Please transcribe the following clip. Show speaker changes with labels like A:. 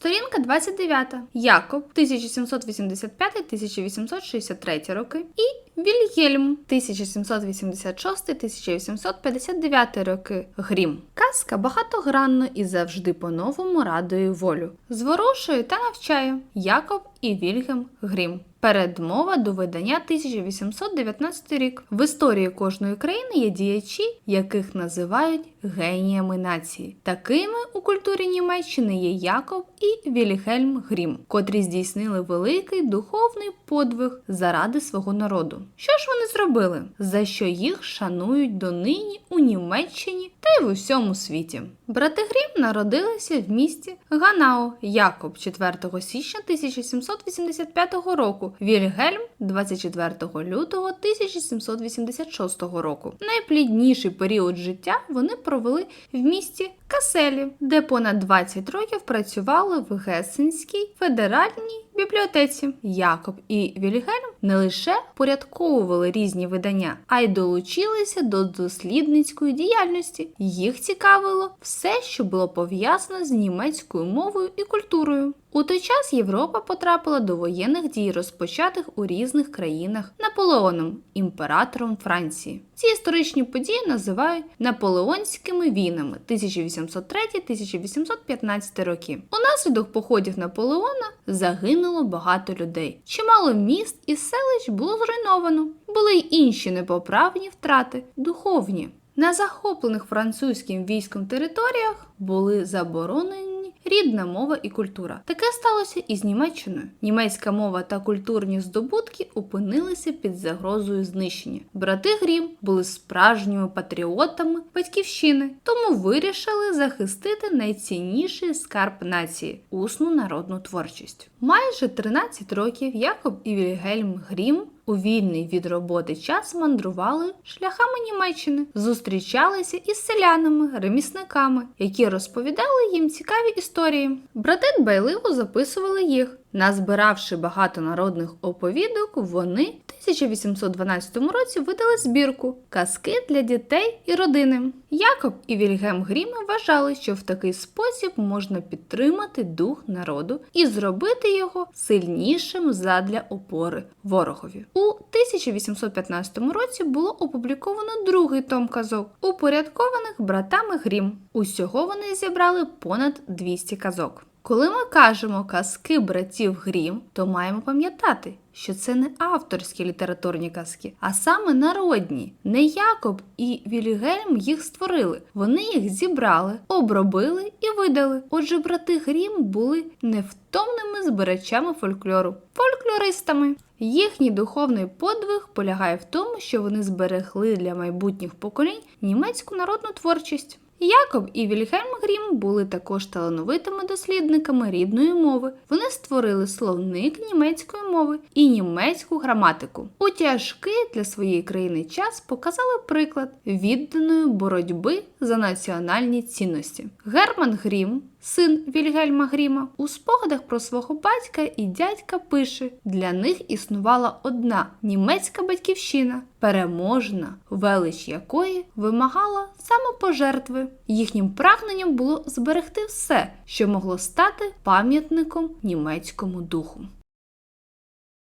A: Сторінка 29. Якоб 1785-1863 роки і Вільгельм 1786-1859 роки. Грім. Казка багатогранно і завжди по-новому радує волю. Зворушує та навчає Якоб і Вільгельм Грім. Передмова до видання 1819 рік. В історії кожної країни є діячі, яких називають геніями нації. Такими у культурі Німеччини є Якоб і Вільгельм Грім, котрі здійснили великий духовний подвиг заради свого народу. Що ж вони зробили? За що їх шанують донині у Німеччині та й в усьому світі? Брати Грім народилися в місті Ганау Якоб 4 січня 1785 року, Вільгельм 24 лютого 1786 року. Найплідніший період життя вони провели в місті Каселі, де понад 20 років працювали в Гесенській федеральній бібліотеці. Якоб і Вільгельм не лише порядковували різні видання, а й долучилися до дослідницької діяльності. Їх цікавило все, що було пов'язано з німецькою мовою і культурою. У той час Європа потрапила до воєнних дій, розпочатих у різних країнах Наполеоном, імператором Франції. Ці історичні події називають наполеонськими війнами 1803-1815 роки. Унаслідок походів Наполеона загинуло багато людей. Чимало міст і селищ було зруйновано. Були й інші непоправні втрати духовні. На захоплених французьким військом територіях були заборонені рідна мова і культура. Таке сталося і з Німеччиною. Німецька мова та культурні здобутки опинилися під загрозою знищення. Брати Грім були справжніми патріотами батьківщини, тому вирішили захистити найцінніший скарб нації усну народну творчість. Майже 13 років Якоб і Вільгельм Грім у вільний від роботи час мандрували шляхами Німеччини, зустрічалися із селянами, ремісниками, які розповідали їм цікаві історії. Брати дбайливо записували їх. Назбиравши багато народних оповідок, вони в 1812 році видали збірку Казки для дітей і родини. Якоб і Вільгельм Грім вважали, що в такий спосіб можна підтримати дух народу і зробити його сильнішим задля опори ворогові. У 1815 році було опубліковано другий том казок, упорядкованих братами Грім. Усього вони зібрали понад 200 казок. Коли ми кажемо казки братів Грім, то маємо пам'ятати, що це не авторські літературні казки, а саме народні. Не Якоб і Вільгельм їх створили. Вони їх зібрали, обробили і видали. Отже, брати Грім були невтомними збирачами фольклору, фольклористами. Їхній духовний подвиг полягає в тому, що вони зберегли для майбутніх поколінь німецьку народну творчість. Якоб і Вільгельм Грім були також талановитими дослідниками рідної мови. Вони створили словник німецької мови і німецьку граматику. У тяжкий для своєї країни час показали приклад відданої боротьби за національні цінності. Герман Грім, син Вільгельма Гріма, у спогадах про свого батька і дядька пише: для них існувала одна німецька батьківщина, переможна, велич якої вимагала самопожертви. Їхнім прагненням було зберегти все, що могло стати пам'ятником німецькому духу.